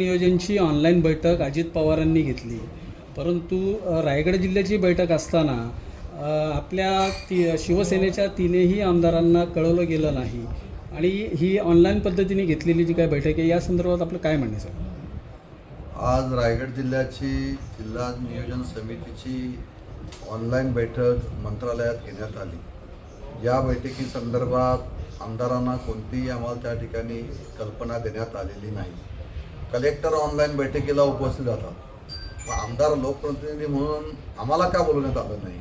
नियोजनची online बैठक अजित पवारांनी घेतली. परंतु रायगड जिल्ह्याची बैठक असताना आपल्या ती शिवसेनेच्या तीनही आमदारांना कळवलं गेलं नाही. आणि ही ऑनलाईन पद्धतीने घेतलेली जी काय बैठक आहे या संदर्भात आपलं काय म्हणणं सर? आज रायगड जिल्ह्याची जिल्हा नियोजन समितीची ऑनलाईन बैठक मंत्रालयात घेण्यात आली. या बैठकीसंदर्भात आमदारांना कोणतीही आम्हाला त्या ठिकाणी कल्पना देण्यात आलेली नाही. कलेक्टर ऑनलाईन बैठकीला उपस्थित राहतात आमदार लोकप्रतिनिधी म्हणून आम्हाला का बोलवण्यात आलं नाही?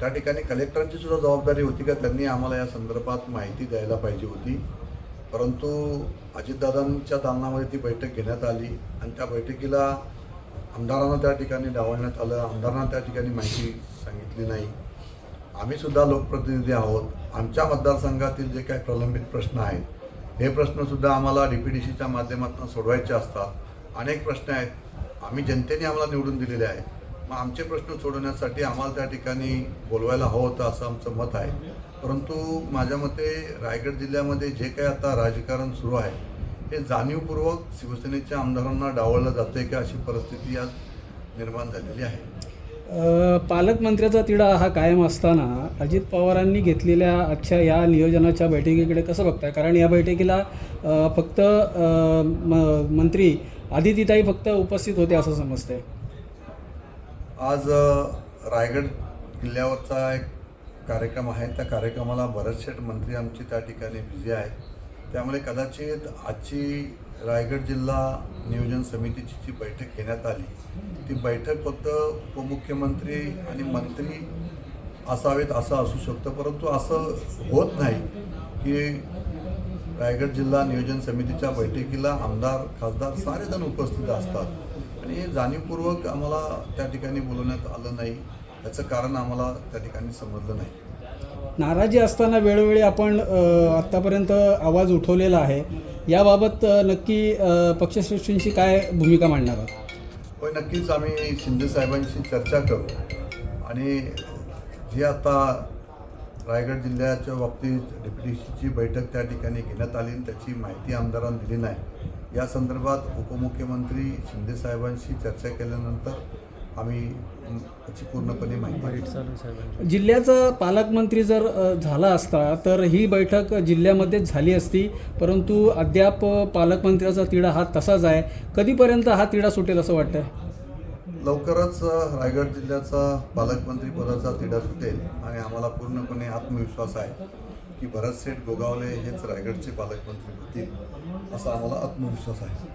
त्या ठिकाणी कलेक्टरांची सुद्धा जबाबदारी होती का? त्यांनी आम्हाला या संदर्भात माहिती द्यायला पाहिजे होती. परंतु अजितदादांच्या दालनामध्ये ती बैठक घेण्यात आली आणि त्या बैठकीला आमदारांना त्या ठिकाणी डावलण्यात आलं. आमदारांना त्या ठिकाणी माहिती सांगितली नाही. आम्हीसुद्धा लोकप्रतिनिधी आहोत. आमच्या मतदारसंघातील जे काही प्रलंबित प्रश्न आहेत हे प्रश्नसुद्धा आम्हाला डी पी डी सीच्या माध्यमातून सोडवायचे असतात. अनेक प्रश्न आहेत. आम्ही जनतेने आम्हाला निवडून दिलेले आहेत. मग आमचे प्रश्न सोडवण्यासाठी आम्हाला त्या ठिकाणी बोलवायला हवं होतं असं आमचं मत आहे. परंतु माझ्या मते रायगड जिल्ह्यामध्ये जे काही आता राजकारण सुरू आहे हे जाणीवपूर्वक शिवसेनेच्या आमदारांना डावळलं आहे का अशी परिस्थिती आज निर्माण झालेली आहे. पालकमंत्र्याचा तिढा हा कायम असताना अजित पवारांनी घेतलेल्या आजच्या या नियोजनाच्या बैठकीकडे कसं बघताय? कारण या बैठकीला फक्त म- मंत्री आदितीताई फक्त उपस्थित होते असं समजतंय. आज रायगड किल्ल्यावरचा एक कार्यक्रम आहे. त्या कार्यक्रमाला बरेचसे मंत्री आमची त्या ठिकाणी बिझी आहेत. त्यामुळे कदाचित आजची रायगड जिल्हा नियोजन समितीची जी बैठक घेण्यात आली ती बैठक फक्त उपमुख्यमंत्री आणि मंत्री असावेत असं असू शकतं परंतु असं होत नाही की रायगड जिल्हा नियोजन समितीच्या बैठकीला आमदार खासदार सारेजण उपस्थित असतात. आणि जाणीवपूर्वक आम्हाला त्या ठिकाणी बोलवण्यात आलं नाही. याचं कारण आम्हाला त्या ठिकाणी समजलं नाही. नाराजी असताना वेळोवेळी आपण आत्तापर्यंत आवाज उठवलेला आहे. याबाबत नक्की अ, पक्षश्रेष्ठींची काय भूमिका मांडणार आहात? होय नक्कीच आम्ही शिंदे साहेबांशी चर्चा करू. आणि जी आता रायगड जिल्ह्याच्या बाबतीत डेप्युटीची बैठक त्या ठिकाणी घेण्यात आली त्याची माहिती आमदारांना दिली नाही. या संदर्भात उपमुख्यमंत्री शिंदे साहेबांशी चर्चा केल्यानंतर आम्ही त्याची पूर्णपणे माहिती. जिल्ह्याचा पालकमंत्री जर झाला असता तर ही बैठक जिल्ह्यामध्येच झाली असती परंतु अद्याप पालकमंत्र्याचा तिढा हा तसाच आहे. कधीपर्यंत हा तिढा सुटेल असं वाटतंय? लवकरच रायगड जिल्ह्याचा पालकमंत्री पदाचा तिढा सुटेल आणि आम्हाला पूर्णपणे आत्मविश्वास आहे की भरत शेठ गोगावले हेच रायगडचे पालकमंत्री होतील असा आम्हाला आत्मविश्वास आहे.